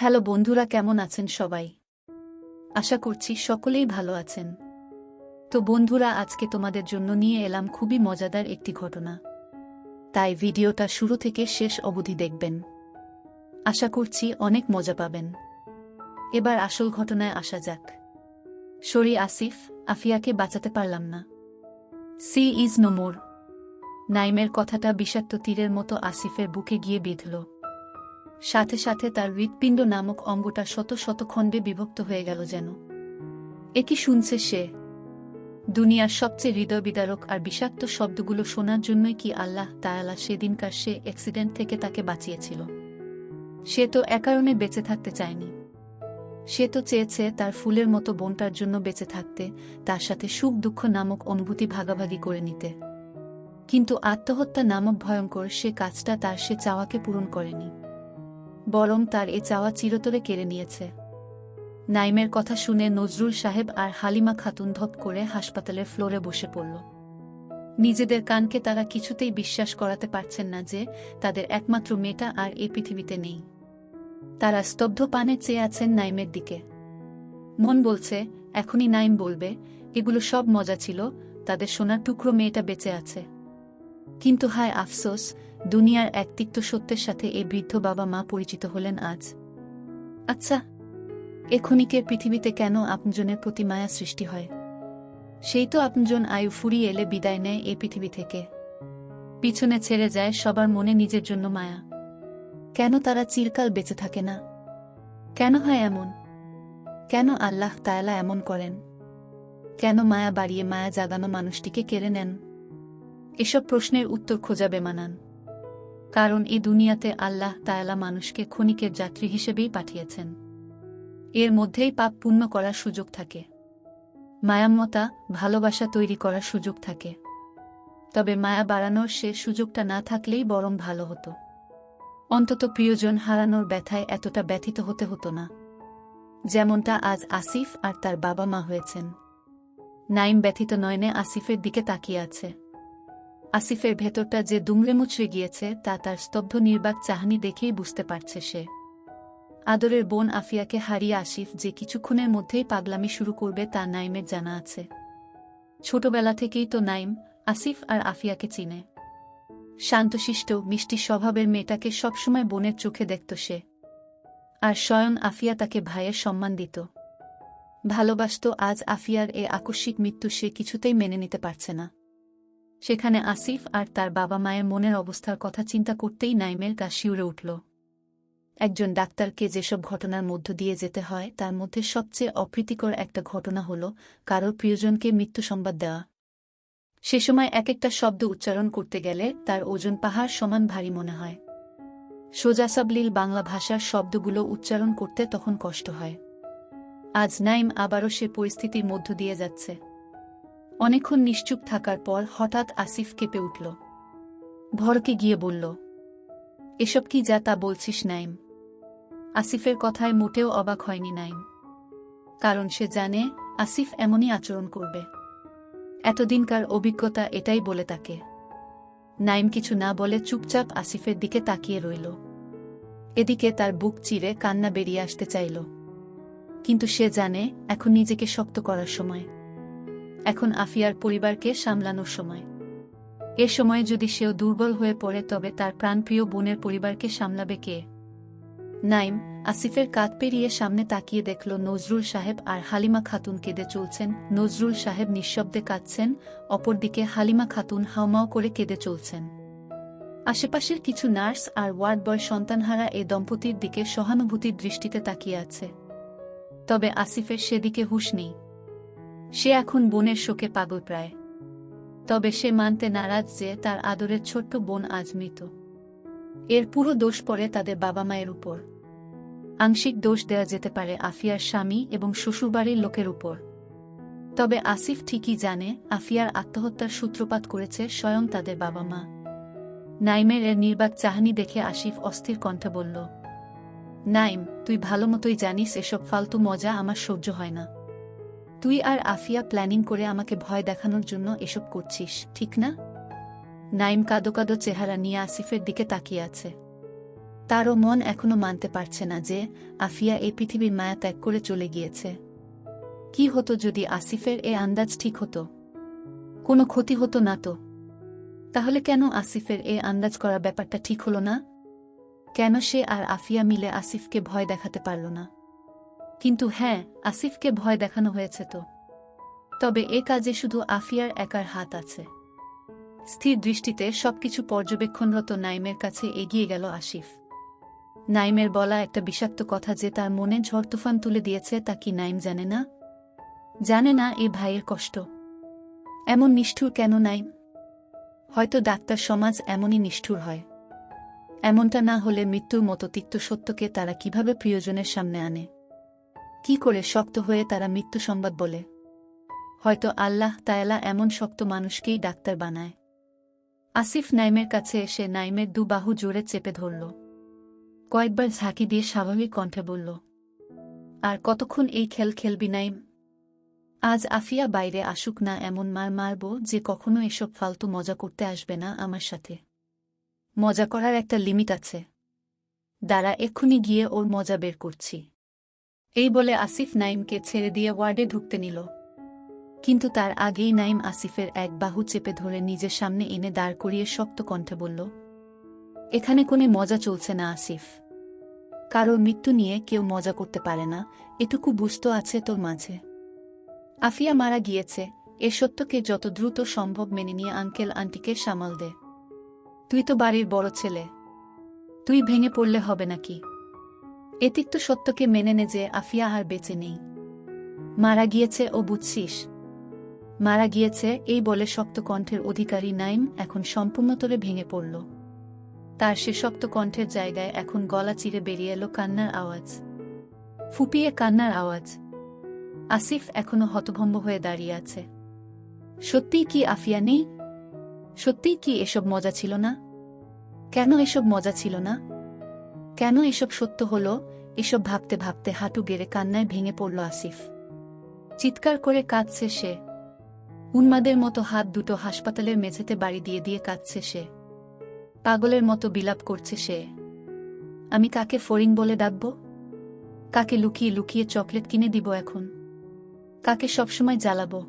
Hello বন্ধুরা, কেমন আছেন সবাই? আশা করছি সকলেই ভালো আছেন। তো বন্ধুরা, আজকে তোমাদের জন্য নিয়ে এলাম খুবই মজাদার একটি ঘটনা। তাই ভিডিওটা শুরু থেকে শেষ অবধি দেখবেন। আশা করছি অনেক মজা পাবেন। এবার আসল ঘটনায় আসা যাক। শরী আসিফ, আফিয়াকে বাঁচাতে পারলাম না। She is no more. নাইমের কথাটা বিষাক্ত তীরের মতো আসিফের বুকে গিয়ে বিঁধল। সাথে সাথে তার হৃৎপিণ্ড নামক অঙ্গটা শত শত খণ্ডে বিভক্ত হয়ে গেল যেন। এ কি শুনছে সে? দুনিয়ার সবচেয়ে হৃদয় বিদারক আর বিষাক্ত শব্দগুলো শোনার জন্যই কি আল্লাহ তায়ালা সেদিনকার সে অ্যাক্সিডেন্ট থেকে তাকে বাঁচিয়েছিল? সে তো একারণে বেঁচে থাকতে চায়নি। সে তো চেয়েছে তার ফুলের মতো বোনটার জন্য বেঁচে থাকতে, তার সাথে সুখ দুঃখ নামক অনুভূতি ভাগাভাগি করে নিতে। কিন্তু আত্মহত্যা নামক ভয়ঙ্কর সে কাজটা তার সে চাওয়াকে পূরণ করেনি। বরং তার এ চাওয়া চিরতরে কেড়ে নিয়েছে। নাইমের কথা শুনে নজরুল সাহেব আর হালিমা খাতুন ধপ করে হাসপাতালের ফ্লোরে বসে পড়ল। নিজেদের কানকে তারা কিছুতেই বিশ্বাস করাতে পারছেন না যে তাদের একমাত্র মেয়েটা আর এ পৃথিবীতে নেই। তারা স্তব্ধ পানে চেয়ে আছেন নাইমের দিকে। মন বলছে, এখনই নাইম বলবে, এগুলো সব মজা ছিল, তাদের সোনার টুকরো মেয়েটা বেঁচে আছে। কিন্তু হায় আফসোস দুনিয়ার এক তিক্ত সত্যের সাথে এই বৃদ্ধ বাবা মা পরিচিত হলেন আজ। আচ্ছা এ পৃথিবীতে কেন আপনজনের প্রতি মায়া সৃষ্টি হয়? সেই তো আপনজন আয়ু ফুরিয়ে এলে বিদায় নেয় এ পৃথিবী থেকে। পিছনে ছেড়ে যায় সবার মনে নিজের জন্য মায়া। কেন তারা চিরকাল বেঁচে থাকে না? কেন হয় এমন? কেন আল্লাহ তায়ালা এমন করেন? কেন মায়া বাড়িয়ে মায়া জাগানো মানুষটিকে কেড়ে নেন? এসব প্রশ্নের উত্তর খোঁজা বেমানান। কারণ এই দুনিয়াতে আল্লাহ তায়ালা মানুষকে ক্ষণিকের যাত্রী হিসেবেই পাঠিয়েছেন। এর মধ্যেই পাপ পূর্ণ করার সুযোগ থাকে। মায়ামতা, ভালোবাসা তৈরি করার সুযোগ থাকে। তবে মায়া বাড়ানোর সে সুযোগটা না থাকলেই বরং ভালো হতো। অন্তত প্রিয়জন হারানোর ব্যথায় এতটা ব্যথিত হতে হতো না। যেমনটা আজ আসিফ আর তার বাবা মা হয়েছেন। নাইম ব্যথিত নয়নে আসিফের দিকে তাকিয়ে আছে। আসিফের ভেতরটা যে দুমড়ে মুচড়ে গিয়েছে, তা তার স্তব্ধ নির্বাক চাহানি দেখেই বুঝতে পারছে সে। আদরের বোন আফিয়াকে হারিয়ে আসিফ যে কিছুক্ষণের মধ্যেই পাগলামি শুরু করবে তা নাইমের জানা আছে। ছোটবেলা থেকেই তো নাইম, আসিফ আর আফিয়াকে চিনে। শান্তশিষ্ট, মিষ্টি স্বভাবের মেয়েটাকে সবসময় বোনের চোখে দেখত সে। আর স্বয়ং আফিয়া তাকে ভাইয়ের সম্মান দিত। ভালোবাসত, আজ আফিয়ার এ আকস্মিক মৃত্যু সে কিছুতেই মেনে নিতে পারছে না। সেখানে আসিফ আর তার বাবা মায়ের মনের অবস্থার কথা চিন্তা করতেই নাইমের গা শিউরে উঠল। একজন ডাক্তারকে যেসব ঘটনার মধ্য দিয়ে যেতে হয়, তার মধ্যে সবচেয়ে অপ্রীতিকর একটা ঘটনা হল কারোর প্রিয়জনকে মৃত্যু সংবাদ দেওয়া। সে সময় এক একটা শব্দ উচ্চারণ করতে গেলে তার ওজন পাহাড় সমান ভারী মনে হয়। সোজাসাবলীল বাংলা ভাষার শব্দগুলো উচ্চারণ করতে তখন কষ্ট হয়। আজ নাইম আবারও সে পরিস্থিতির মধ্য দিয়ে যাচ্ছে। অনেকক্ষণ নিশ্চুপ থাকার পর হঠাৎ আসিফ কেঁপে উঠল। ভরকে গিয়ে বলল, এসব কি যা তা বলছিস, নাইম? আসিফের কথায় মোটেও অবাক হয়নি নাইম। কারণ সে জানে আসিফ এমনই আচরণ করবে। এতদিনকার অভিজ্ঞতা এটাই বলে তাকে। নাইম কিছু না বলে চুপচাপ আসিফের দিকে তাকিয়ে রইল। এদিকে তার বুক চিরে কান্না বেরিয়ে আসতে চাইল। কিন্তু সে জানে এখন নিজেকে শক্ত করার সময়। এখন আফিয়ার পরিবারকে সামলানোর সময়। এ সময় যদি সেও দুর্বল হয়ে পড়ে, তবে তার প্রাণপ্রিয় বোনের পরিবারকে সামলাবে কে? নাইম, আসিফের কাত পেরিয়ে সামনে তাকিয়ে দেখল নজরুল সাহেব আর হালিমা খাতুন কেঁদে চলছেন। নজরুল সাহেব নিঃশব্দে কাঁদছেন, অপরদিকে হালিমা খাতুন হাওমাও করে কেঁদে চলছেন। আশেপাশের কিছু নার্স আর ওয়ার্ড বয় সন্তানহারা এ দম্পতির দিকে সহানুভূতির দৃষ্টিতে তাকিয়ে আছে। তবে আসিফের সেদিকে হুশ নেই। সে এখন বোনের শোকে পাগল প্রায়। তবে সে মানতে নারাজ যে তার আদরের ছোট্ট বোন আজ মৃত। এর পুরো দোষ পড়ে তাদের বাবা মায়ের উপর। আংশিক দোষ দেওয়া যেতে পারে আফিয়ার স্বামী এবং শ্বশুরবাড়ির লোকের উপর। তবে আসিফ ঠিকই জানে আফিয়ার আত্মহত্যার সূত্রপাত করেছে স্বয়ং তাদের বাবা মা। নাইমের এর নির্বাক চাহানি দেখে আসিফ অস্থির কণ্ঠে বলল, নাইম, তুই ভালো মতোই জানিস এসব ফালতু মজা আমার সহ্য হয় না। তুই আর আফিয়া প্ল্যানিং করে আমাকে ভয় দেখানোর জন্য এসব করছিস, ঠিক না? নাইম কাদো কাদো চেহারা নিয়ে আসিফের দিকে তাকিয়ে আছে। তারও মন এখনও মানতে পারছে না যে আফিয়া এই পৃথিবীর মায়া ত্যাগ করে চলে গিয়েছে। কি হতো যদি আসিফের এ আন্দাজ ঠিক হতো? কোনো ক্ষতি হতো না তো। তাহলে কেন আসিফের এ আন্দাজ করা ব্যাপারটা ঠিক হলো না? কেন সে আর আফিয়া মিলে আসিফকে ভয় দেখাতে পারল না? কিন্তু হ্যাঁ আসিফকে ভয় দেখানো হয়েছে তো। তবে এ কাজে শুধু আফিয়ার একার হাত আছে। স্থির দৃষ্টিতে সবকিছু পর্যবেক্ষণরত নাইমের কাছে এগিয়ে গেল আসিফ। নাইমের বলা একটা বিষাক্ত কথা যে তার মনে ঝড় তুফান তুলে দিয়েছে তা কি নাইম জানে না? জানে না এ ভাইয়ের কষ্ট। এমন নিষ্ঠুর কেন নাইম? হয়তো ডাক্তার সমাজ এমনই নিষ্ঠুর হয়। এমনটা না হলে মৃত্যুর মতো তিক্ত সত্যকে তারা কীভাবে প্রিয়জনের সামনে আনে? কি করে শক্ত হয়ে তারা মৃত্যু সংবাদ বলে? হয়তো আল্লাহ তায়ালা এমন শক্ত মানুষকেই ডাক্তার বানায়। আসিফ নাইমের কাছে এসে নাইমের দু বাহু জোরে চেপে ধরল। কয়েকবার ঝাঁকি দিয়ে স্বাভাবিক কণ্ঠে বলল, আর কতক্ষণ এই খেল খেলবি নাইম আজ আফিয়া বাইরে আসুক না এমন মার মারব যে কখনো এসব ফালতু মজা করতে আসবে না আমার সাথে। মজা করার একটা লিমিট আছে। দাঁড়া, এক্ষুনি গিয়ে ওর মজা বের করছি। এই বলে আসিফ নাইমকে ছেড়ে দিয়ে ওয়ার্ডে ঢুকতে নিল। কিন্তু তার আগেই নাইম আসিফের এক বাহু চেপে ধরে নিজের সামনে এনে দাঁড় করিয়ে শক্ত কণ্ঠে বলল, এখানে কোনো মজা চলছে না, আসিফ। কারোর মৃত্যু নিয়ে কেউ মজা করতে পারে না, এটুকু বুঝতো আছে তোর মাঝে। আফিয়া মারা গিয়েছে, এ সত্যকে যত দ্রুত সম্ভব মেনে নিয়ে আঙ্কেল আন্টিকে সামাল দে। তুই তো বাড়ির বড় ছেলে। তুই ভেঙে পড়লে হবে নাকি? এতিক্ত সত্যকে মেনে নে যে আফিয়া আর বেঁচে নেই। মারা গিয়েছে ও বুঝছিস। মারা গিয়েছে এই বলে শক্ত কণ্ঠের অধিকারী নাইম এখন সম্পূর্ণতরে ভেঙে পড়ল। তার সে শক্ত কণ্ঠের জায়গায় এখন গলা চিরে বেরিয়ে এলো কান্নার আওয়াজ। ফুপিয়ে কান্নার আওয়াজ। আসিফ এখনও হতভম্ব হয়ে দাঁড়িয়ে আছে। সত্যিই কি আফিয়া নেই? সত্যিই কি এসব মজা ছিল না? কেন এসব মজা ছিল না? কেন এসব সত্য হল? এসব ভাবতে ভাবতে হাঁটু গেড়ে কান্নায় ভেঙে পড়ল আসিফ। চিৎকার করে কাঁদছে সে। উন্মাদের মতো হাত দুটো হাসপাতালের মেঝেতে বাড়ি দিয়ে দিয়ে কাঁদছে সে। পাগলের মতো বিলাপ করছে সে। আমি কাকে ফরিং বলে ডাকব? কাকে লুকিয়ে লুকিয়ে চকলেট কিনে দিব এখন? কাকে সবসময় জ্বালাবো?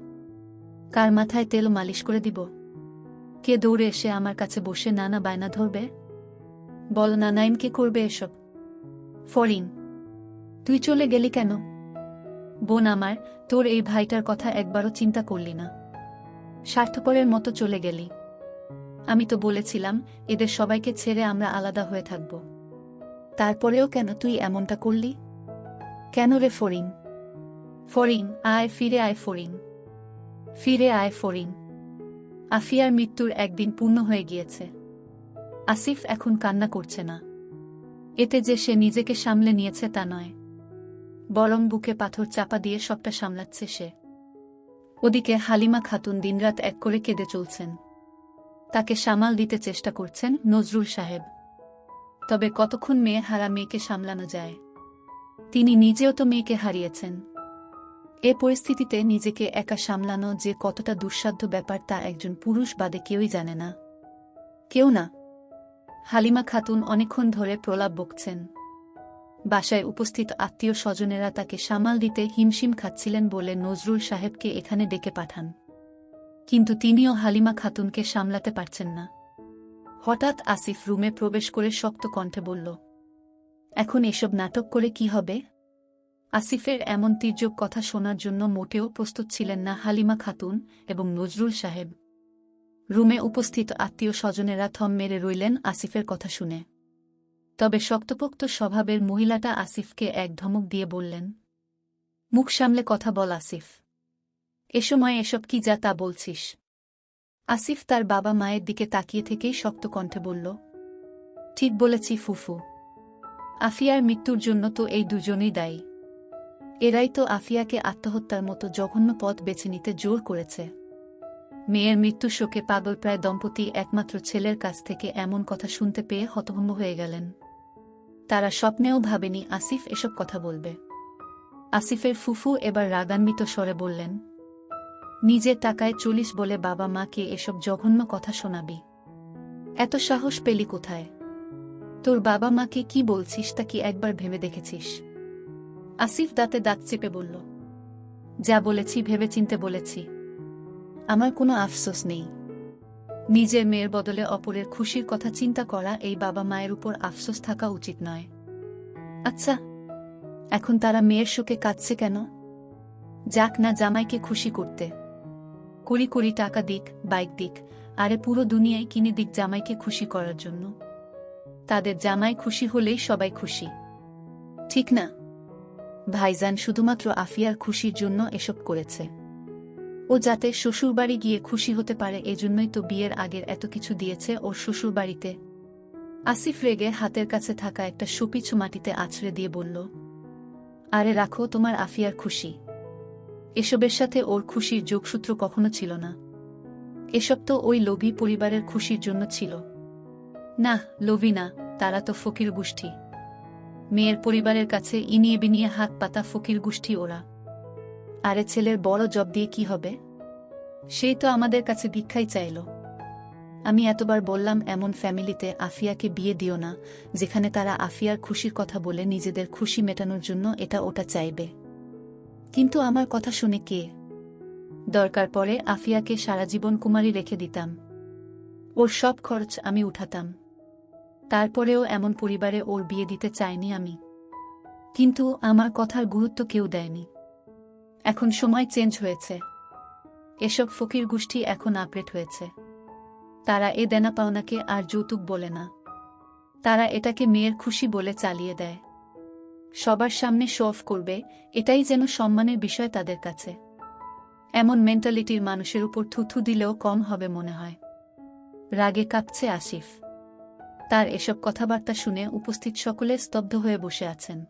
কার মাথায় তেল মালিশ করে দিব? কে দৌড়ে এসে আমার কাছে বসে নানা বায়না ধরবে? বল না নাইম কে করবে এসব? ফরিন, তুই চলে গেলি কেন? বোন আমার, তোর এই ভাইটার কথা একবারও চিন্তা করলি না। স্বার্থপরের মতো চলে গেলি। আমি তো বলেছিলাম, এদের সবাইকে ছেড়ে আমরা আলাদা হয়ে থাকব। তারপরেও কেন তুই এমনটা করলি? কেন রে ফরিন? ফরিন, আয় ফিরে আয় ফরিন। ফিরে আয় ফরিন। আফিয়ার মৃত্যুর একদিন পূর্ণ হয়ে গিয়েছে। আসিফ এখন কান্না করছে না। এতে যে সে নিজেকে সামলে নিয়েছে তা নয়। বরং বুকে পাথর চাপা দিয়ে সবটা সামলাচ্ছে সে। ওদিকে হালিমা খাতুন দিনরাত এক করে কেঁদে চলছেন। তাকে সামাল দিতে চেষ্টা করছেন নজরুল সাহেব। তবে কতক্ষণ মেয়ে হারা মেয়েকে সামলানো যায়? তিনি নিজেও তো মেয়েকে হারিয়েছেন। এ পরিস্থিতিতে নিজেকে একা সামলানো যে কতটা দুঃসাধ্য ব্যাপার তা একজন পুরুষ বাদে কেউই জানে না। কেউ না হালিমা খাতুন অনেকক্ষণ ধরে প্রলাপ বকছেন। বাসায় উপস্থিত আত্মীয় স্বজনেরা তাকে সামাল দিতে হিমশিম খাচ্ছিলেন বলে নজরুল সাহেবকে এখানে ডেকে পাঠান। কিন্তু তিনিও হালিমা খাতুনকে সামলাতে পারছেন না। হঠাৎ আসিফ রুমে প্রবেশ করে শক্ত কণ্ঠে বলল, এখন এসব নাটক করে কি হবে? আসিফের এমন তীর্যক কথা শোনার জন্য মোটেও প্রস্তুত ছিলেন না হালিমা খাতুন এবং নজরুল সাহেব। রুমে উপস্থিত আত্মীয় স্বজনেরা থম মেরে রইলেন আসিফের কথা শুনে। তবে শক্তপোক্ত স্বভাবের মহিলাটা আসিফকে এক ধমক দিয়ে বললেন, মুখ সামলে কথা বল আসিফ। এ সময় এসব কি যা তা বলছিস? আসিফ তার বাবা মায়ের দিকে তাকিয়ে থেকেই শক্ত কণ্ঠে বলল, ঠিক বলেছি ফুফু। আফিয়ার মৃত্যুর জন্য তো এই দুজনেই দায়ী। এরাই তো আফিয়াকে আত্মহত্যার মতো জঘন্য পথ বেছে নিতে জোর করেছে। মেয়ের মৃত্যু শোকে পাগল প্রায় দম্পতি একমাত্র ছেলের কাছ থেকে এমন কথা শুনতে পেয়ে হতভম্ব হয়ে গেলেন। তারা স্বপ্নেও ভাবেনি আসিফ এসব কথা বলবে। আসিফের ফুফু এবার রাগান্বিত স্বরে বললেন, নিজের টাকায় চলিস বলে বাবা মাকে এসব জঘন্য কথা শোনাবি। এত সাহস পেলি কোথায়? তোর বাবা মাকে কি বলছিস তা কি একবার ভেবে দেখেছিস? আসিফ দাঁতে দাঁত চেপে বলল, যা বলেছি ভেবে চিনতে বলেছি। আমার কোনো আফসোস নেই। নিজের মেয়ের বদলে অপরের খুশির কথা চিন্তা করা এই বাবা মায়ের উপর আফসোস থাকা উচিত নয়। আচ্ছা এখন তারা মেয়ের শোকে কাঁদছে কেন? যাক না জামাইকে খুশি করতে। কুড়ি কুড়ি টাকা দিক, বাইক দিক, আরে পুরো দুনিয়ায় কিনে দিক জামাইকে খুশি করার জন্য। তাদের জামাই খুশি হলেই সবাই খুশি। ঠিক না? ভাইজান শুধুমাত্র আফিয়ার খুশির জন্য এসব করেছে। ও যাতে শ্বশুরবাড়ি গিয়ে খুশি হতে পারে, এজন্যই তো বিয়ের আগের এত কিছু দিয়েছে ওর শ্বশুরবাড়িতে। আসিফ রেগে হাতের কাছে থাকা একটা সুপিছু মাটিতে আছড়ে দিয়ে বলল, আরে রাখো, তোমার আফিয়ার খুশি। এসবের সাথে ওর খুশির যোগসূত্র কখনো ছিল না। এসব তো ওই লোভী পরিবারের খুশির জন্য ছিল। না, লোভী না, তারা তো ফকির গোষ্ঠী। মেয়ের পরিবারের কাছে ইনিয়ে বিনিয়ে হাত পাতা ফকির গোষ্ঠী ওরা। আরে ছেলের বড় জব দিয়ে কি হবে? সেই তো আমাদের কাছে ভিক্ষাই চাইল। আমি এতবার বললাম, এমন ফ্যামিলিতে আফিয়াকে বিয়ে দিও না, যেখানে তারা আফিয়ার খুশির কথা বলে নিজেদের খুশি মেটানোর জন্য এটা ওটা চাইবে। কিন্তু আমার কথা শুনে কে? দরকার পড়ে আফিয়াকে সারা জীবন কুমারী রেখে দিতাম। ওর সব খরচ আমি উঠাতাম। তারপরেও এমন পরিবারে ওর বিয়ে দিতে চাইনি আমি। কিন্তু আমার কথার গুরুত্ব কেউ দেয়নি। এখন সময় চেঞ্জ হয়েছে। এসব ফকির গোষ্ঠী এখন আপডেট হয়েছে। তারা এ দেনা পাওনাকে আর যৌতুক বলে না। তারা এটাকে মেয়ের খুশি বলে চালিয়ে দেয়। সবার সামনে শো অফ করবে, এটাই যেন সম্মানের বিষয় তাদের কাছে। এমন মেন্টালিটির মানুষের উপর থুথু দিলেও কম হবে মনে হয়। রাগে কাঁপছে আসিফ। তার এসব কথাবার্তা শুনে উপস্থিত সকলে স্তব্ধ হয়ে বসে আছেন।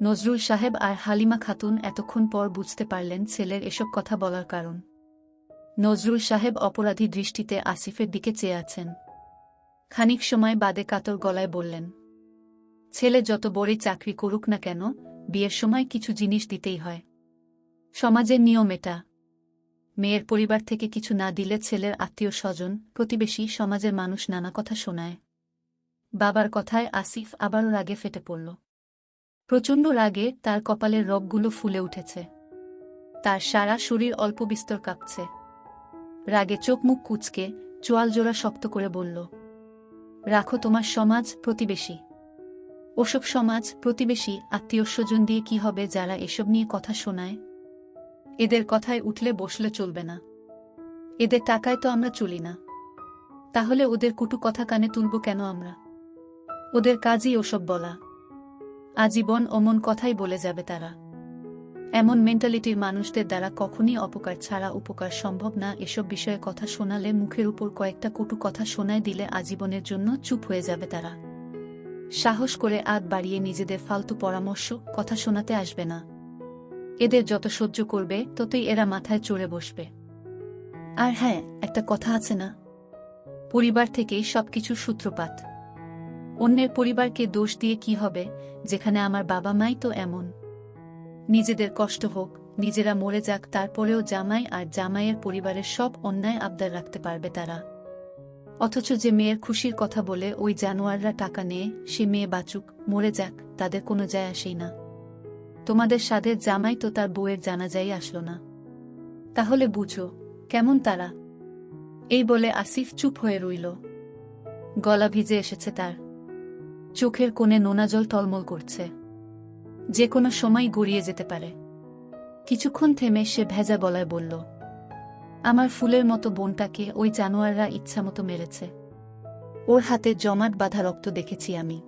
নজরুল সাহেব আর হালিমা খাতুন এতক্ষণ পর বুঝতে পারলেন ছেলের এসব কথা বলার কারণ। নজরুল সাহেব অপরাধী দৃষ্টিতে আসিফের দিকে চেয়ে আছেন। খানিক সময় বাদে কাতর গলায় বললেন, ছেলে যত বড়ই চাকরি করুক না কেন, বিয়ের সময় কিছু জিনিস দিতেই হয়। সমাজের নিয়ম এটা। মেয়ের পরিবার থেকে কিছু না দিলে ছেলের আত্মীয় স্বজন, প্রতিবেশী, সমাজের মানুষ নানা কথা শোনায়। বাবার কথায় আসিফ আবারও রাগে ফেটে পড়ল। প্রচণ্ড রাগে তার কপালের রগগুলো ফুলে উঠেছে। তার সারা শরীর অল্প বিস্তর কাঁপছে। রাগে চোখ মুখ কুচকে চোয়াল জোড়া শক্ত করে বলল, রাখো তোমার সমাজ প্রতিবেশী। ওসব সমাজ প্রতিবেশী আত্মীয় স্বজন দিয়ে কি হবে যারা এসব নিয়ে কথা শোনায়? এদের কথায় উঠলে বসলে চলবে না। এদের টাকায় তো আমরা চলি না। তাহলে ওদের কুটু কথা কানে তুলব কেন আমরা? ওদের কাজই ওসব বলা। আজীবন অমন কথাই বলে যাবে তারা। এমন মেন্টালিটির মানুষদের দ্বারা কখনই অপকার ছাড়া উপকার সম্ভব না। এসব বিষয়ে কথা শোনালে মুখের উপর কয়েকটা কটু কথা শোনায় দিলে আজীবনের জন্য চুপ হয়ে যাবে তারা। সাহস করে আগ বাড়িয়ে নিজেদের ফালতু পরামর্শ, কথা শোনাতে আসবে না। এদের যত সহ্য করবে, ততই এরা মাথায় চড়ে বসবে। আর হ্যাঁ একটা কথা আছে না? পরিবার থেকেই সবকিছুর সূত্রপাত। অন্যের পরিবারকে দোষ দিয়ে কি হবে? যেখানে আমার বাবা মাই তো এমন। নিজেদের কষ্ট হোক, নিজেরা মরে যাক, তারপরেও জামাই আর জামাইয়ের পরিবারের সব অন্যায় আবদার রাখতে পারবে তারা। অথচ যে মেয়ের খুশির কথা বলে ওই জানোয়াররা টাকা নেয়, সে মেয়ে বাঁচুক, মরে যাক, তাদের কোনো যায় আসেই না। তোমাদের সাদের জামাই তো তার বউয়ের জানাজাই আসলো না। তাহলে বুঝো, কেমন তারা? এই বলে আসিফ চুপ হয়ে রইল। গলা ভিজে এসেছে তার। চোখের কোণে নোনা জল টলমল করছে। যে কোনো সময় গড়িয়ে যেতে পারে। কিছুক্ষণ থেমে সে ভেজা গলায় বলল, আমার ফুলের মতো বোনটাকে ওই জানোয়াররা ইচ্ছামতো মেরেছে। ওর হাতে জমাট বাঁধা রক্ত দেখেছি আমি।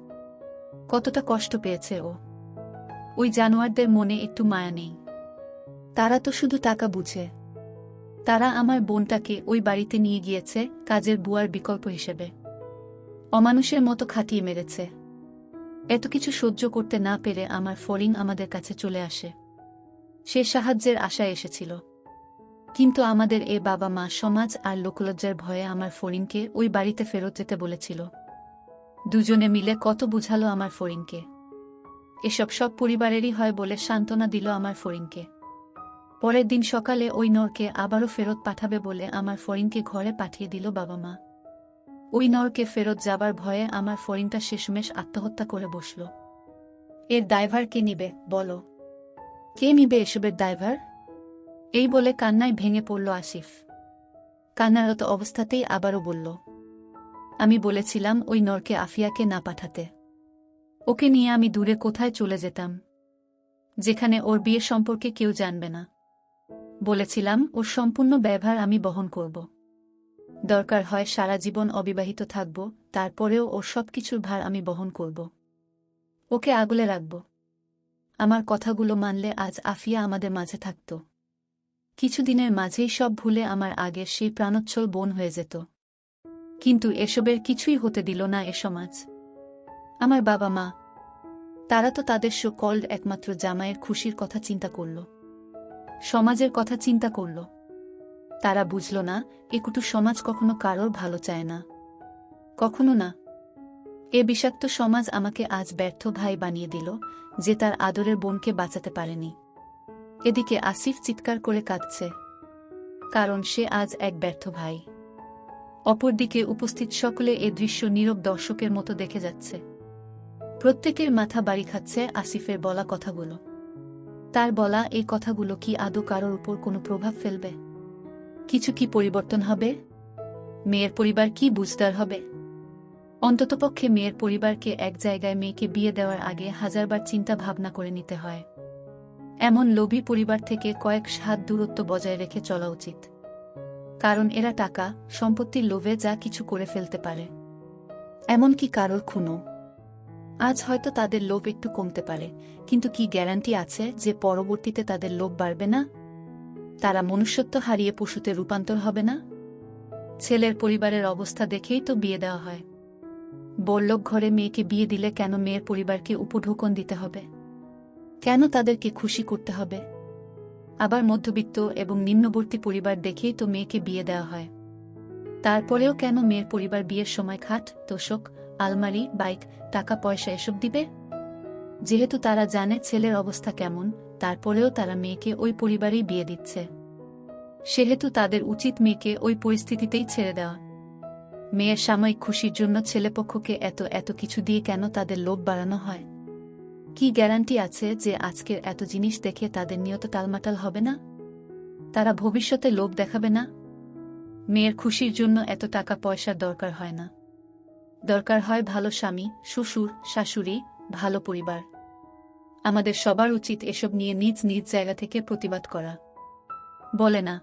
কতটা কষ্ট পেয়েছে ও। ওই জানোয়ারদের মনে একটু মায়া নেই। তারা তো শুধু টাকা বুঝে। তারা আমার বোনটাকে ওই বাড়িতে নিয়ে গিয়েছে কাজের বুয়ার বিকল্প হিসেবে। অমানুষের মতো খাটিয়ে মেরেছে। এত কিছু সহ্য করতে না পেরে আমার ফরিং আমাদের কাছে চলে আসে। সে সাহায্যের আশায় এসেছিল। কিন্তু আমাদের এ বাবা মা সমাজ আর লোকলজ্জার ভয়ে আমার ফরিংকে ওই বাড়িতে ফেরত যেতে বলেছিল। দুজনে মিলে কত বুঝালো আমার ফরিংকে। এসব সব পরিবারেরই হয় বলে সান্ত্বনা দিল আমার ফরিংকে। পরের দিন সকালে ওই নরকে আবারও ফেরত পাঠাবে বলে আমার ফরিংকে ঘরে পাঠিয়ে দিল বাবা মা। ওই নরকে ফেরত যাবার ভয়ে আমার ফরিনটা শেষমেশ আত্মহত্যা করে বসল। এর ড্রাইভার কে নিবে, বলো। কে নিবে এসবের ড্রাইভার এই বলে কান্নায় ভেঙে পড়ল আসিফ। কান্নারত অবস্থাতেই আবারও বলল, আমি বলেছিলাম ওই নরকে আফিয়াকে না পাঠাতে। ওকে নিয়ে আমি দূরে কোথায় চলে যেতাম? যেখানে ওর বিয়ে সম্পর্কে কেউ জানবে না। বলেছিলাম ওর সম্পূর্ণ ব্যবহার আমি বহন করব। দরকার হয় সারা জীবন অবিবাহিত থাকব, তারপরেও ওর সব কিছুর ভার আমি বহন করব। ওকে আগলে রাখব। আমার কথাগুলো মানলে আজ আফিয়া আমাদের মাঝে থাকত। কিছুদিনের মাঝেই সব ভুলে আমার আগের সেই প্রাণোচ্ছল বোন হয়ে যেত। কিন্তু এসবের কিছুই হতে দিল না এ সমাজ। আমার বাবা মা, তারা তো তাদের শো কল্ড একমাত্র জামাইয়ের খুশির কথা চিন্তা করল। সমাজের কথা চিন্তা করল। তারা বুঝল না একুটু সমাজ কখনো কারোর ভালো চায় না। কখনো না। এ বিষাক্ত সমাজ আমাকে আজ ব্যর্থ ভাই বানিয়ে দিল, যে তার আদরের বোনকে বাঁচাতে পারেনি। এদিকে আসিফ চিৎকার করে কাঁদছে, কারণ সে আজ এক ব্যর্থ ভাই। অপরদিকে উপস্থিত সকলে এ দৃশ্য নীরব দর্শকের মতো দেখে যাচ্ছে। প্রত্যেকের মাথা বাড়ি খাচ্ছে আসিফের বলা কথাগুলো। তার বলা এই কথাগুলো কি আদৌ কারোর উপর কোনো প্রভাব ফেলবে? কিছু কি পরিবর্তন হবে? মেয়ের পরিবার কি বুঝদার হবে? অন্ততপক্ষে মেয়ের পরিবারকে এক জায়গায় মেয়েকে বিয়ে দেওয়ার আগে হাজারবার চিন্তা ভাবনা করে নিতে হয়। এমন লোভী পরিবার থেকে কয়েক হাত দূরত্ব বজায় রেখে চলা উচিত। কারণ এরা টাকা, সম্পত্তির লোভে যা কিছু করে ফেলতে পারে। এমনকি কারোর খুনো আজ হয়তো তাদের লোভ একটু কমতে পারে, কিন্তু কি গ্যারান্টি আছে যে পরবর্তীতে তাদের লোভ বাড়বে না? তারা মনুষ্যত্ব হারিয়ে পশুতে রূপান্তর হবে না? ছেলের পরিবারের অবস্থা দেখেই তো বিয়ে দেওয়া হয়। বড়লোক ঘরে মেয়েকে বিয়ে দিলে কেন মেয়ের পরিবারকে উপঢৌকন দিতে হবে? কেন তাদেরকে খুশি করতে হবে? আবার মধ্যবিত্ত এবং নিম্নবর্তী পরিবার দেখেই তো মেয়েকে বিয়ে দেওয়া হয়। তারপরেও কেন মেয়ের পরিবার বিয়ের সময় খাট, তোষক, আলমারি, বাইক টাকা পয়সা এসব দিবে? যেহেতু তারা জানে ছেলের অবস্থা কেমন তারপরেও তারা মেয়েকে ওই পরিবারেই বিয়ে দিচ্ছে। সেহেতু তাদের উচিত মেয়েকে ওই পরিস্থিতিতেই ছেড়ে দেওয়া। মেয়ের সাময়িক খুশির জন্য ছেলেপক্ষকে এত এত কিছু দিয়ে কেন তাদের লোভ বাড়ানো হয়? কি গ্যারান্টি আছে যে আজকের এত জিনিস দেখে তাদের নিয়ত টালমাটাল হবে না? তারা ভবিষ্যতে লোভ দেখাবে না? মেয়ের খুশির জন্য এত টাকা পয়সার দরকার হয় না। দরকার হয় ভালো স্বামী, শ্বশুর, শাশুড়ি, ভালো পরিবার। আমাদের সবার উচিত এসব নিয়ে নিজ নিজ জায়গা থেকে প্রতিবাদ করা। বলে না।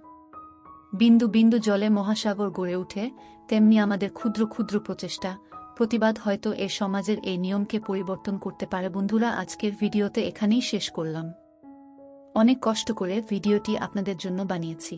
বিন্দু বিন্দু জলে মহাসাগর গড়ে উঠে তেমনি আমাদের ক্ষুদ্র ক্ষুদ্র প্রচেষ্টা। প্রতিবাদ হয়তো এ সমাজের এই নিয়মকে পরিবর্তন করতে পারে। বন্ধুরা, আজকের ভিডিওতে এখানেই শেষ করলাম। অনেক কষ্ট করে ভিডিওটি আপনাদের জন্য বানিয়েছি।